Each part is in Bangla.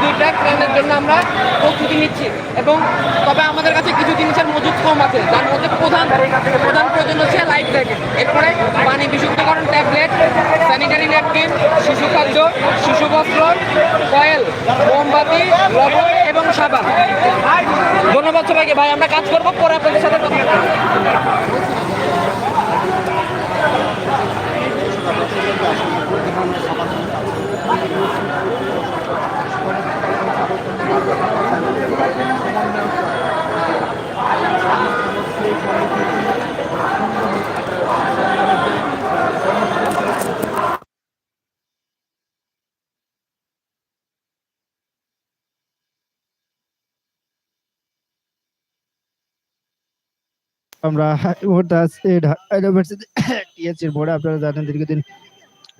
দুই ট্রাক ট্রেনের জন্য আমরা প্রস্তুতি নিচ্ছি। এবং তবে আমাদের কাছে কিছু জিনিসের মজুদ কম আছে, যার মধ্যে প্রধান প্রধান প্রয়োজন হচ্ছে লাইফ জ্যাকেট এরপরে পানি বিশুদ্ধকরণ ট্যাবলেট স্যানিটারি ন্যাপকিন শিশু খাদ্য, শিশু বস্ত্র কয়েল মোমবাতি, লবণ এবং সাবান। ধন্যবাদ সবাইকে। ভাই, আমরা কাজ করব, পরে আপনাদের সাথে কথা। আমরা মুহূর্তে ইউনিভার্সিটি বোর্ডে। আপনারা জানেন দীর্ঘদিন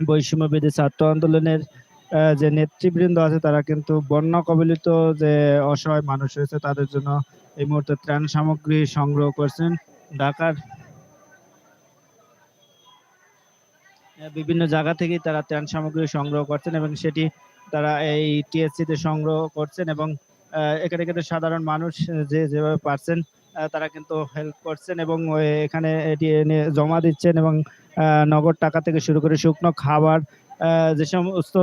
বৈষম্য বিধি ছাত্র আন্দোলনের যে নেতৃবৃন্দ আছে, তারা কিন্তু বন্যা কবলিত যে অসহায় মানুষ রয়েছে, তাদের জন্য এই মুহূর্তে ত্রাণ সামগ্রী সংগ্রহ করছেন ঢাকার। বিভিন্ন জায়গা থেকেই তারা ত্রাণ সামগ্রী সংগ্রহ করছেন এবং সেটি তারা এই টিএসসি তে সংগ্রহ করছেন এবং এখানে কিন্তু সাধারণ মানুষ যে যেভাবে পারছেন তারা কিন্তু হেল্প করছেন এবং এখানে এটি এনে জমা দিচ্ছেন এবং নগদ টাকা থেকে শুরু করে শুকনো খাবার যে সমস্ত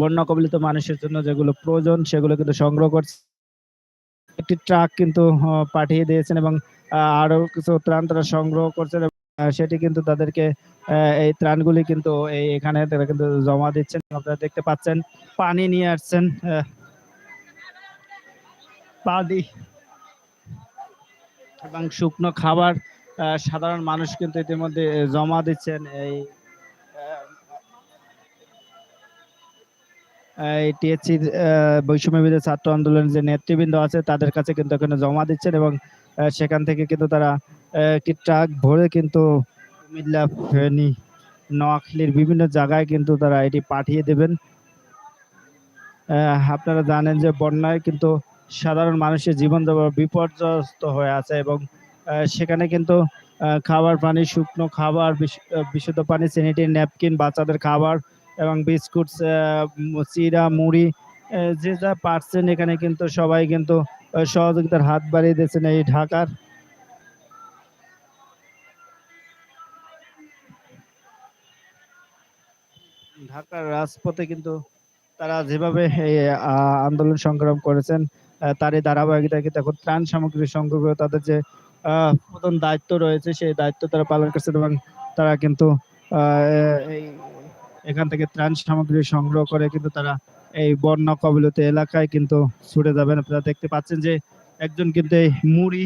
বন্যা কবলিত মানুষের জন্য যেগুলো প্রয়োজন সেগুলো কিন্তু সংগ্রহ করছে। একটি ট্রাক কিন্তু পাঠিয়ে দিয়েছেন এবং আহ, আরও কিছু ত্রাণ তারা সংগ্রহ করছেন এবং, সেটি কিন্তু তাদেরকে এই ত্রাণগুলি কিন্তু এই এখানে তারা কিন্তু জমা দিচ্ছেন। আপনারা দেখতে পাচ্ছেন পানি নিয়ে আসছেন পানি এবং শুকনো খাবার সাধারণ মানুষ কিন্তু ইতিমধ্যে জমা দিচ্ছেন এই আহ, এই টিএসসি বৈষম্য বিরোধী ছাত্র আন্দোলনের যে নেতৃবৃন্দ আছে তাদের কাছে কিন্তু এখানে জমা দিচ্ছেন এবং সেখান থেকে কিন্তু তারা একটি ট্রাক ভরে কিন্তু কুমিল্লা ফেনী নোয়াখালীর বিভিন্ন জায়গায় কিন্তু তারা এটি পাঠিয়ে দেবেন। আপনারা জানেন যে বন্যায় কিন্তু সাধারণ মানুষের জীবন বিপর্যস্ত হয়ে আছে এবং সেখানে কিন্তু খাবার পানি, শুকনো খাবার বিশুদ্ধ পানি, স্যানিটারি, ন্যাপকিন, বাচ্চাদের খাবার এবং বিস্কুট চিরা মুড়ি যে যা পারছেন এখানে কিন্তু সবাই কিন্তু সহযোগিতার হাত বাড়িয়ে দিয়েছেন এই ঢাকার। ঢাকার রাজপথে কিন্তু তারা যেভাবে আন্দোলন সংগ্রাম করেছেন আহ, তারই ধারাবাহিকতা এখন ত্রাণ সামগ্রী সংগ্রহ করে তাদের যে প্রধান দায়িত্ব রয়েছে সেই দায়িত্ব তারা পালন করছে এবং তারা কিন্তু এই এখান থেকে ত্রাণ সামগ্রী সংগ্রহ করে কিন্তু তারা এই বন্যা কবলিত এলাকায় কিন্তু ছুটে যাবেন। আপনারা দেখতে পাচ্ছেন যে একজন কিন্তু এই মুড়ি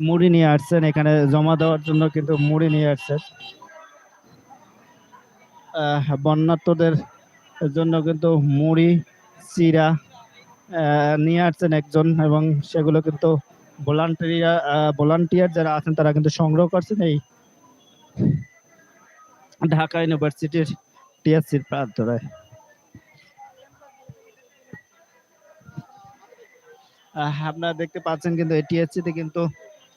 মুড়ি নিয়ে আসছেন এখানে জমা দেওয়ার জন্য কিন্তু মুড়ি নিয়ে আসছেন। আহ, বন্যার্তদের জন্য কিন্তু মুড়ি চিরা নিয়ে আসছেন একজন এবং সেগুলো কিন্তু ভলান্টিয়ার ভলান্টিয়ার যারা আছেন তারা কিন্তু সংগ্রহ করছেন এই ঢাকা ইউনিভার্সিটির টিএসসির প্রান্তরায় আপনারা দেখতে পাচ্ছেন কিন্তু এই টিএসসি তে কিন্তু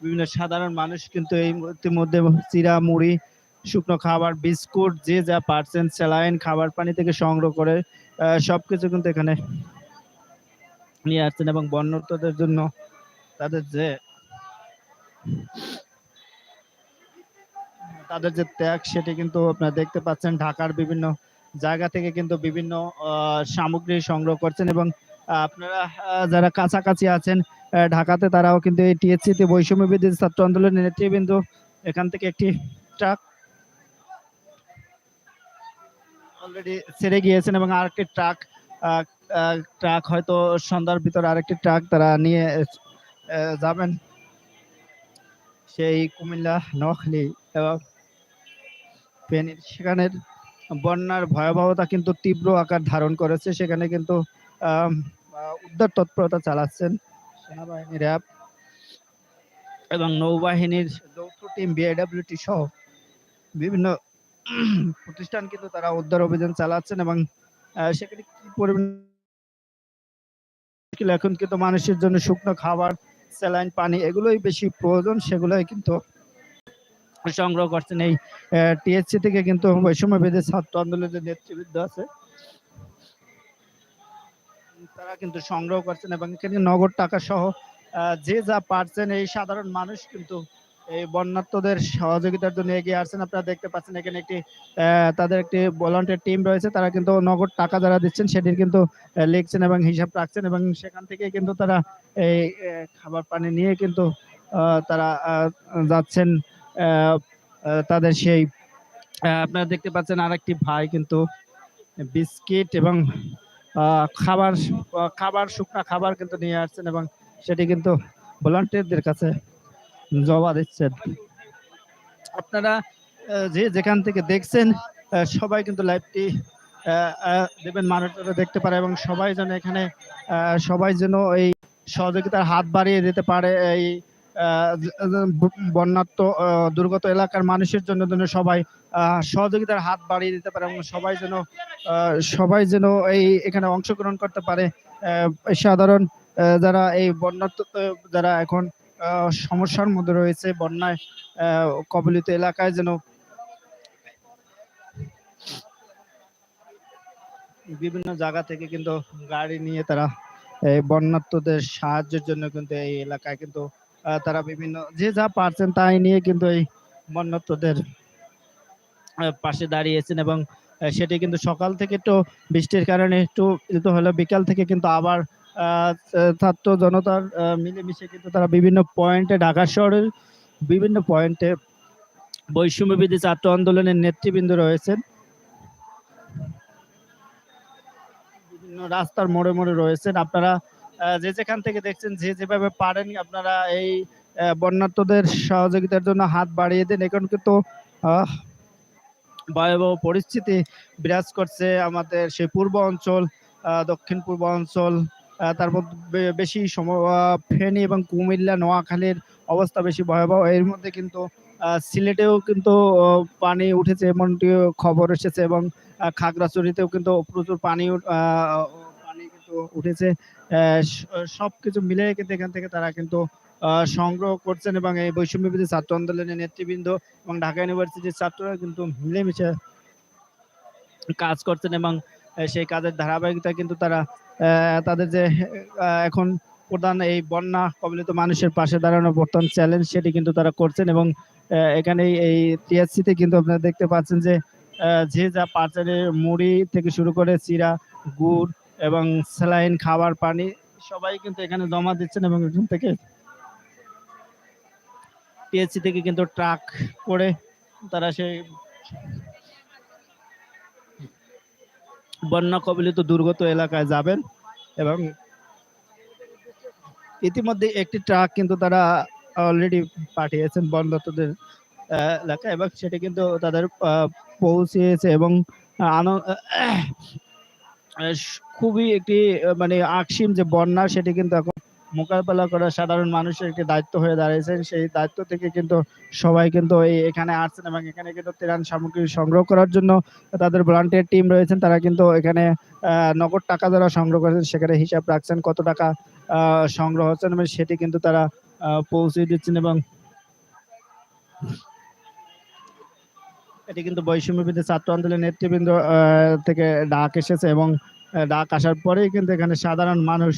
বিভিন্ন সাধারণ মানুষ কিন্তু এই ইতিমধ্যে চিরা, মুড়ি, শুকনো খাবার, বিস্কুট, যে যা পারছেন, স্যালাইন, খাবার পানি থেকে সংগ্রহ করে সবকিছু কিন্তু এখানে নিয়ে আসছেন এবং বন্যার্তদের জন্য তাদের যে তাদের যে ত্যাগ সেটি কিন্তু আপনারা দেখতে পাচ্ছেন। ঢাকার বিভিন্ন জায়গা থেকে কিন্তু বিভিন্ন সামগ্রী সংগ্রহ করছেন এবং আপনারা যারা কাছাকাছি আছেন ঢাকাতে তারাও কিন্তু এই টিএসসি তে বৈষম্য বিরোধী ছাত্র আন্দোলনের নেতৃবৃন্দ। এখান থেকে একটি ট্রাক অলরেডি ছেড়ে গিয়েছেন এবং আরেকটি ট্রাক ট্রাক হয়তো সন্ধ্যার ভিতরে আরেকটি ট্রাক তারা নিয়ে যাবেন। সেই কুমিল্লা, নোয়াখালী এবং ফেনীর। সেখানের বন্যার ভয়াবহতা কিন্তু তীব্র আকার ধারণ করেছে। সেখানে কিন্তু উদ্ধার তৎপরতা চালাচ্ছেন সেনাবাহিনী র্যাব এবং নৌবাহিনীর যৌথ টিম বিআইডব্লিউটি সহ বিভিন্ন প্রতিষ্ঠান কিন্তু তারা উদ্ধার অভিযান চালাচ্ছেন এবং সেখানে কি পরিমাণ মুশকিল এখন কিন্তু মানুষের জন্য শুকনো খাবার, স্যালাইন, পানি এগুলোই বেশি প্রয়োজন, সেগুলোই কিন্তু সংগ্রহ করছেন এই টিএসসি থেকে কিন্তু বৈষম্য বেদে ছাত্র আন্দোলনের যে নেতৃবৃন্দ আছে, তারা কিন্তু সংগ্রহ করছেন এবং এখানে নগদ টাকা সহ যে যা পারছেন এই সাধারণ মানুষ কিন্তু এই বন্যার্থদের সহযোগিতার জন্য এগিয়ে আসছেন। আপনারা দেখতে পাচ্ছেন এখানে একটি তাদের একটি ভলান্টিয়ার টিম রয়েছে। তারা কিন্তু নগদ টাকা যারা দিচ্ছেন, সেটির কিন্তু লিখছেন এবং হিসাব রাখছেন এবং সেখান থেকে কিন্তু তারা এই খাবার পানি নিয়ে কিন্তু তারা যাচ্ছেন তাদের সেই আপনারা দেখতে পাচ্ছেন আরেকটি ভাই কিন্তু বিস্কিট এবং খাবার খাবার, শুকনা খাবার কিন্তু নিয়ে আসছেন এবং সেটি কিন্তু ভলান্টিয়ারদের কাছে জমা দিচ্ছেন। আপনারা যে যেখান থেকে দেখছেন সবাই কিন্তু লাইভটি দেবেন মানুষরা দেখতে পারে এবং সবাই যেন এখানে সবাই যেন এই সহযোগিতার হাত বাড়িয়ে দিতে পারে এই বন্যাত্ম দুর্গত এলাকার মানুষের জন্য যেন সবাই সহযোগিতার হাত বাড়িয়ে দিতে পারে এবং সবাই যেন সবাই যেন এই এখানে অংশগ্রহণ করতে পারে। সাধারণ যারা এই বন্যাত্ম যারা এখন সমস্যার মধ্যে রয়েছে বন্যায় কবলিত এলাকায় যেন বিভিন্ন জায়গা থেকে কিন্তু গাড়ি নিয়ে তারা এই বন্যাত্মদের সাহায্যের জন্য কিন্তু এই এলাকায় কিন্তু তারা বিভিন্ন যে যা পারছেন তাই নিয়ে কিন্তু এই বন্যাত্মদের পাশে দাঁড়িয়েছেন এবং সেটি কিন্তু সকাল থেকে একটু বৃষ্টির কারণে একটু হলো। বিকাল থেকে কিন্তু আবার ছাত্র জনতার মিলেমিশে কিন্তু তারা বিভিন্ন পয়েন্টে, ঢাকা শহরের বিভিন্ন পয়েন্টে বৈষম্যবিধি ছাত্র আন্দোলনের নেতৃবৃন্দ রয়েছেন। বিভিন্ন রাস্তার মোড়ে মোড়ে রয়েছেন। আপনারা যে যেখান থেকে দেখছেন, যে যেভাবে পারেন আপনারা এই বন্যার্থদের সহযোগিতার জন্য হাত বাড়িয়ে দেন। এখন কিন্তু ভয়াবহ পরিস্থিতি বিরাজ করছে আমাদের সেই পূর্ব অঞ্চল দক্ষিণ পূর্ব অঞ্চল তার মধ্যে বেশি ফেনী এবং কুমিল্লা, নোয়াখালীর অবস্থা বেশি ভয়াবহ। এর মধ্যে কিন্তু সিলেটেও কিন্তু পানি উঠেছে এমনটি খবর এসেছে এবং খাগড়াছড়িতেও কিন্তু প্রচুর পানি পানি কিন্তু উঠেছে। সব কিছু মিলে কিন্তু এখান থেকে তারা কিন্তু সংগ্রহ করছেন এবং এই বৈষম্য ছাত্র আন্দোলনের নেতৃবৃন্দ এবং ঢাকা ইউনিভার্সিটির ছাত্ররা কিন্তু মিলেমিশে কাজ করছেন এবং সেই কাজের ধারাবাহিকতা কিন্তু তারা তাদের যে এখন প্রধান এই বন্যা কবলিত মানুষের পাশে দাঁড়ানো বর্তমান চ্যালেঞ্জ সেটি কিন্তু তারা করছেন এবং এখানে এই টিএসসিতে কিন্তু আপনারা দেখতে পাচ্ছেন যে যে যা পাচারের মুড়ি থেকে শুরু করে চিরা, গুড় এবং স্যালাইন, খাবার, পানি সবাই কিন্তু এখানে জমা দিচ্ছেন এবং এখান থেকে টিএসসি থেকে কিন্তু ট্রাক করে তারা সেই বন্যা কবলিত দুর্গত এলাকায় যাবেন এবং ইতিমধ্যে একটি ট্রাক কিন্তু তারা অলরেডি পাঠিয়েছেন বন্যতদের এলাকায় এবং সেটি কিন্তু তাদের পৌঁছিয়েছে এবং খুবই একটি মানে আকসিম যে বন্যা সেটি কিন্তু এখন মোকাবেলা করা সাধারণ মানুষের দায়িত্ব হয়ে দাঁড়িয়েছে সেই দায়িত্ব থেকে কিন্তু সবাই কিন্তু এই এখানে আসছেন এবং এখানে কিন্তু ত্রাণ সামগ্রী সংগ্রহ করার জন্য তাদের ভলান্টিয়ার টিম রয়েছেন। তারা কিন্তু এখানে নগদ টাকা যারা সংগ্রহ করেছেন সেখানে হিসাব রাখছেন কত টাকা সংগ্রহ হচ্ছেন এবং সেটি কিন্তু তারা পৌঁছে দিচ্ছেন এবং এটি কিন্তু বৈষম্য ছাত্র আন্দোলনের নেতৃবৃন্দ থেকে ডাক এসেছে এবং ডাক আসার পরেই কিন্তু এখানে সাধারণ মানুষ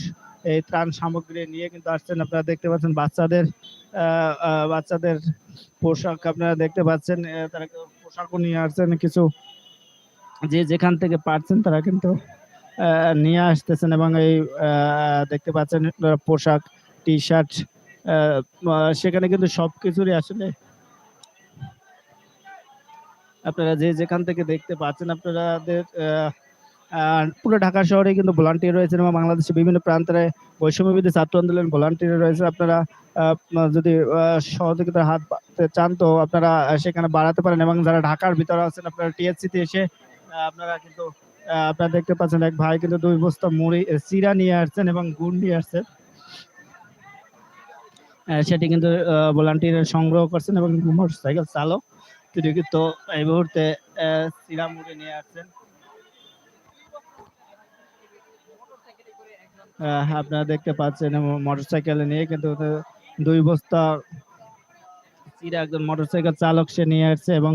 এই ত্রাণ সামগ্রী নিয়ে কিন্তু আসছেন। আপনারা দেখতে পাচ্ছেন বাচ্চাদের বাচ্চাদের পোশাক আপনারা দেখতে পাচ্ছেন তারা পোশাকও নিয়ে আসছেন, কিছু যে যেখান থেকে পারছেন তারা কিন্তু নিয়ে আসতেছেন এবং এই দেখতে পাচ্ছেন পোশাক টি শার্ট সেখানে কিন্তু সব কিছুরই আসলে আপনারা যে যেখান থেকে দেখতে পাচ্ছেন আপনাদের পুরো ঢাকা শহরে কিন্তু ভলান্টিয়ার রয়েছেন এবং বাংলাদেশের বিভিন্ন প্রান্তে বৈষম্যবিধি ছাত্র আন্দোলন ভলান্টিয়ার রয়েছে আপনারা যদি সহযোগিতার হাত চান তো আপনারা সেখানে বাড়াতে পারেন এবং যারা ঢাকার ভিতরে আছেন, আপনারা টিএসসি তে এসে আপনারা কিন্তু আপনারা দেখতে পাচ্ছেন এক ভাই কিন্তু দুই বস্তা মুড়ি চিরা নিয়ে আসছেন এবং গুড় নিয়ে আসছেন। সেটি কিন্তু ভলান্টিয়ার সংগ্রহ করছেন এবং মোটরসাইকেল চালক। তিনি কিন্তু এই মুহূর্তে চিরা মুড়ি নিয়ে আসছেন। আপনারা দেখতে পাচ্ছেন মোটরসাইকেলে নিয়ে কিন্তু দুই বস্তা চিরা একজন মোটরসাইকেল চালক সে নিয়ে আসছে এবং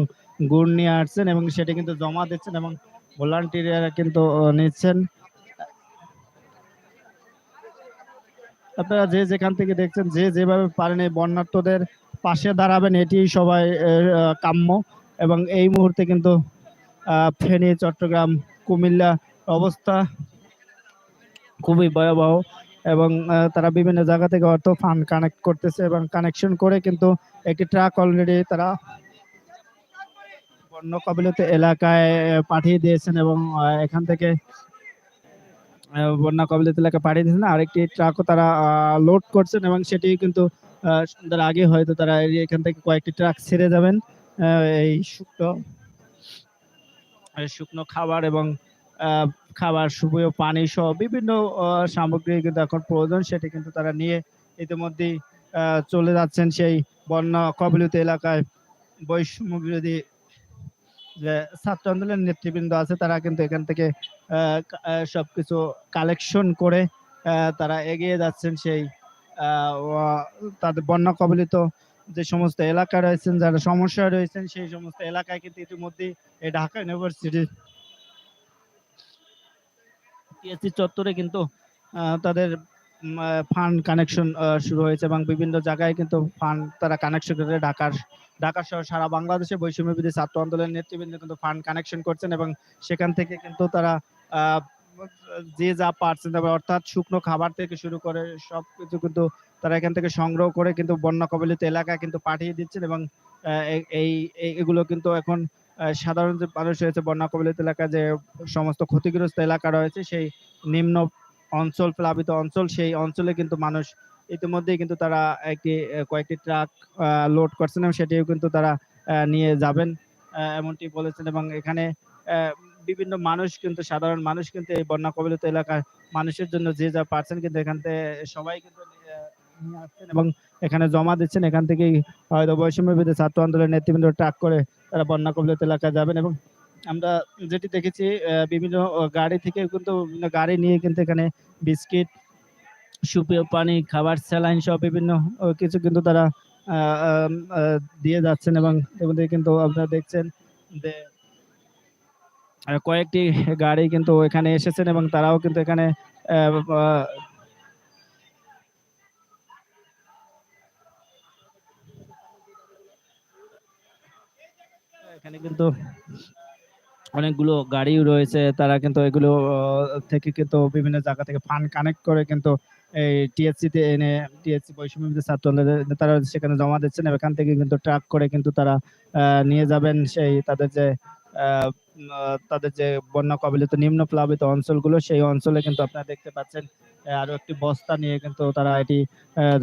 গুড় নিয়ে আসছেন এবং সেটা কিন্তু জমা দিচ্ছেন এবং ভলান্টিয়াররা কিন্তু নিচ্ছেন। আপনারা যে যেখান থেকে দেখছেন, যে যেভাবে পারেন এই বন্যার্থদের পাশে দাঁড়াবেন এটি সবাই কাম্য। এবং এই মুহূর্তে কিন্তু ফেনী, চট্টগ্রাম, কুমিল্লা অবস্থা। খুবই ভয়াবহ এবং তারা বিভিন্ন জায়গা থেকে অর্থ ফান্ড কানেক্ট করতেছে এবং কানেকশন করে কিন্তু একটি ট্রাক অলরেডি তারা বন্য কবিলত এলাকায় পাঠিয়ে দিয়েছেন এবং এখান থেকে বন্যা কবলিত এলাকায় পাঠিয়ে দিয়েছেন। আরেকটি ট্রাকও তারা লোড করছেন এবং সেটি কিন্তু সন্ধ্যার আগে হয়তো তারা এখান থেকে কয়েকটি ট্রাক ছেড়ে যাবেন এই শুকনো শুকনো খাবার এবং খাবার সুপেয় পানি সহ বিভিন্ন সামগ্রী কিন্তু এখন প্রয়োজন, সেটি কিন্তু তারা নিয়ে ইতিমধ্যেই চলে যাচ্ছেন সেই বন্যা কবলিত এলাকায়। বৈষম্য বিরোধী যে ছাত্র আন্দোলনের নেতৃবৃন্দ আছে, তারা কিন্তু এখান থেকে সবকিছু কালেকশন করে তারা এগিয়ে যাচ্ছেন সেই তাদের বন্যা কবলিত যে সমস্ত এলাকা রয়েছেন, যারা সমস্যা রয়েছেন, সেই সমস্ত এলাকায় কিন্তু ইতিমধ্যেই এই ঢাকা ইউনিভার্সিটির টিএসসি চত্বরে কিন্তু তাদের ফান্ড কানেকশন শুরু হয়েছে এবং বিভিন্ন জায়গায় কিন্তু ফান্ড তারা কানেকশন করে ঢাকার ঢাকা সহ সারা বাংলাদেশে বৈষম্য বিরোধী ছাত্র আন্দোলনের নেতৃবৃন্দ কিন্তু ফান্ড কানেকশন করছেন এবং সেখান থেকে কিন্তু তারা যে যা পারছেন তবে অর্থাৎ শুকনো খাবার থেকে শুরু করে সব কিছু কিন্তু তারা এখান থেকে সংগ্রহ করে কিন্তু বন্যা কবলিত এলাকায় কিন্তু পাঠিয়ে দিচ্ছেন এবং এই, এগুলো কিন্তু এখন সাধারণ যে মানুষ রয়েছে বন্যা কবলিত এলাকায় যে সমস্ত ক্ষতিগ্রস্ত এলাকা রয়েছে, সেই নিম্ন অঞ্চল, প্লাবিত অঞ্চল, সেই অঞ্চলে কিন্তু মানুষ ইতিমধ্যেই কিন্তু তারা একটি, কয়েকটি ট্রাক লোড করছেন এবং সেটিও কিন্তু তারা নিয়ে যাবেন এমনটি বলেছেন এবং এখানে বিভিন্ন মানুষ কিন্তু, সাধারণ মানুষ কিন্তু এই বন্যা কবলিত এলাকার মানুষের জন্য যে যা পারছেন কিন্তু এখান থেকে সবাই কিন্তু নিয়ে আসছেন এবং এখানে জমা দিচ্ছেন। এখান থেকেই হয়তো বৈষম্য ছাত্র আন্দোলনের নেতৃবৃন্দ ট্রাক করে তারা বন্যা কবলিত এলাকায় যাবেন এবং আমরা যেটি দেখেছি বিভিন্ন গাড়ি থেকে কিন্তু গাড়ি নিয়ে কিন্তু এখানে বিস্কিট, সুপেয় পানি, খাবার, স্যালাইন সহ বিভিন্ন কিছু কিন্তু তারা দিয়ে যাচ্ছেন এবং কিন্তু আপনারা দেখছেন যে কয়েকটি গাড়ি কিন্তু এখানে এসেছেন এবং তারাও কিন্তু এখানে এখানে কিন্তু অনেকগুলো গাড়িও রয়েছে। তারা কিন্তু এগুলো থেকে কিন্তু বিভিন্ন জায়গা থেকে ফান্ড কানেক্ট করে কিন্তু এই টিএসসি তে এনে, টিএসসি বৈষম্য বিরোধী ছাত্র আন্দোলনের নেতারা সেখানে জমা দিচ্ছেন এখান থেকে কিন্তু ট্রাক করে কিন্তু তারা নিয়ে যাবেন সেই তাদের যে তাদের যে বন্যা কবলিত নিম্ন প্লাবিত অঞ্চলগুলো, সেই অঞ্চলে কিন্তু আপনারা দেখতে পাচ্ছেন আরও একটি বস্তা নিয়ে কিন্তু তারা এটি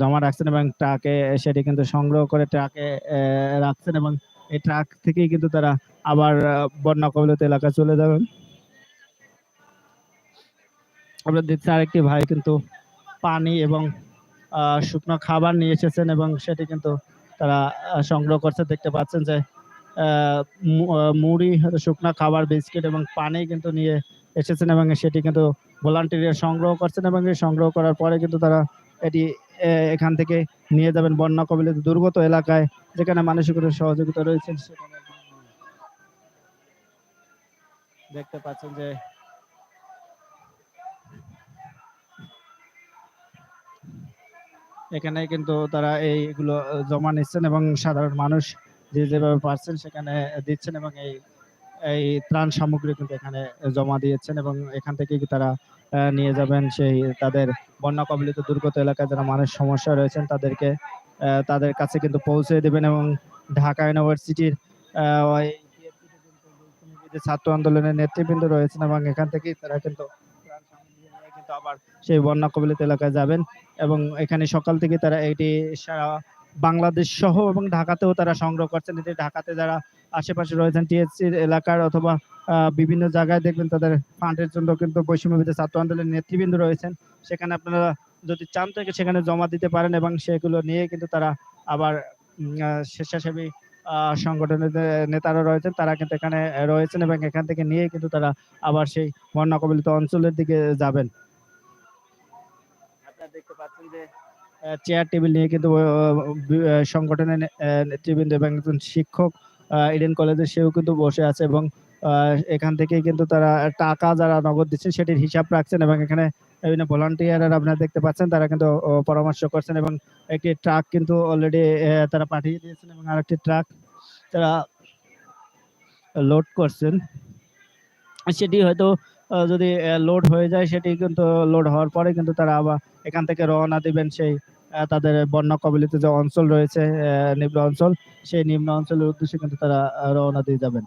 জমা রাখছেন এবং ট্রাকে সেটি কিন্তু সংগ্রহ করে ট্রাকে রাখছেন এবং এই ট্রাক থেকেই কিন্তু তারা আবার বন্যা কবলিত এলাকায় চলে যাবেন। আমরা দেখছি আরেকটি ভাই কিন্তু পানি এবং শুকনো খাবার নিয়ে এসেছেন এবং সেটি কিন্তু তারা সংগ্রহ করছে। দেখতে পাচ্ছেন যে মুড়ি, শুকনো খাবার, বিস্কিট এবং পানি কিন্তু নিয়ে এসেছেন এবং সেটি কিন্তু ভলান্টিয়ার সংগ্রহ করছেন এবং সংগ্রহ করার পরে কিন্তু তারা এটি এখান থেকে নিয়ে যাবেন বন্যা কবলিত দুর্গত এলাকায়, যেখানে মানসিক সহযোগিতা রয়েছে। দেখতে পাচ্ছেন যে এখানে কিন্তু তারা এইগুলো জমা নিচ্ছেন এবং সাধারণ মানুষ যে যেভাবে পারছেন সেখানে দিচ্ছেন এবং এই এই ত্রাণ সামগ্রী কিন্তু এখানে জমা দিয়েছেন এবং এখান থেকে তারা নিয়ে যাবেন সেই তাদের বন্যা কবলিত দুর্গত এলাকায় যারা মানুষ সমস্যা রয়েছেন তাদেরকে তাদের কাছে কিন্তু পৌঁছে দেবেন এবং ঢাকা ইউনিভার্সিটির ছাত্র আন্দোলনের নেতৃবৃন্দ রয়েছেন এবং এখান থেকেই তারা কিন্তু কিন্তু আবার সেই বন্যা কবলিত এলাকায় যাবেন এবং এখানে সকাল থেকে তারা এটি সারা বাংলাদেশ সহ এবং ঢাকাতেও তারা সংগ্রহ করছেন। এটি ঢাকাতে যারা আশেপাশে রয়েছেন টিএসসির এলাকার অথবা বিভিন্ন জায়গায় দেখবেন তাদের ফান্ডের জন্য কিন্তু বৈষম্য ছাত্র আন্দোলনের নেতৃবৃন্দ রয়েছেন। সেখানে আপনারা যদি চান থেকে সেখানে জমা দিতে পারেন এবং সেগুলো নিয়ে কিন্তু তারা আবার স্বেচ্ছাসেবী সংগঠনের নেতারা রয়েছেন তারা কিন্তু এখানে রয়েছেন এবং এখান থেকে নিয়ে কিন্তু তারা আবার সেই বন্যা কবলিত অঞ্চলের দিকে যাবেন। আপনারা দেখতে পাচ্ছেন যে চেয়ার টেবিল নিয়ে কিন্তু সংগঠনের নেতৃবৃন্দ এবং একজন শিক্ষক ইডেন কলেজে সেও কিন্তু বসে আছে এবং এখান থেকে কিন্তু তারা টাকা যারা নগদ দিচ্ছেন সেটির হিসাব রাখছেন এবং এখানে বিভিন্ন ভলান্টিয়ার আপনারা দেখতে পাচ্ছেন, তারা কিন্তু পরামর্শ করছেন এবং একটি ট্রাক কিন্তু অলরেডি তারা পাঠিয়ে দিয়েছেন এবং আরেকটি ট্রাক তারা লোড করছেন। সেটি হয়তো যদি লোড হয়ে যায় সেটি কিন্তু লোড হওয়ার পরে কিন্তু তারা আবার এখান থেকে রওনা দিবেন সেই তাদের বন্যা কবলিত যে অঞ্চল রয়েছে নিম্ন অঞ্চল, সেই নিম্ন অঞ্চলের উদ্দেশ্যে কিন্তু তারা রওনা দিয়ে যাবেন।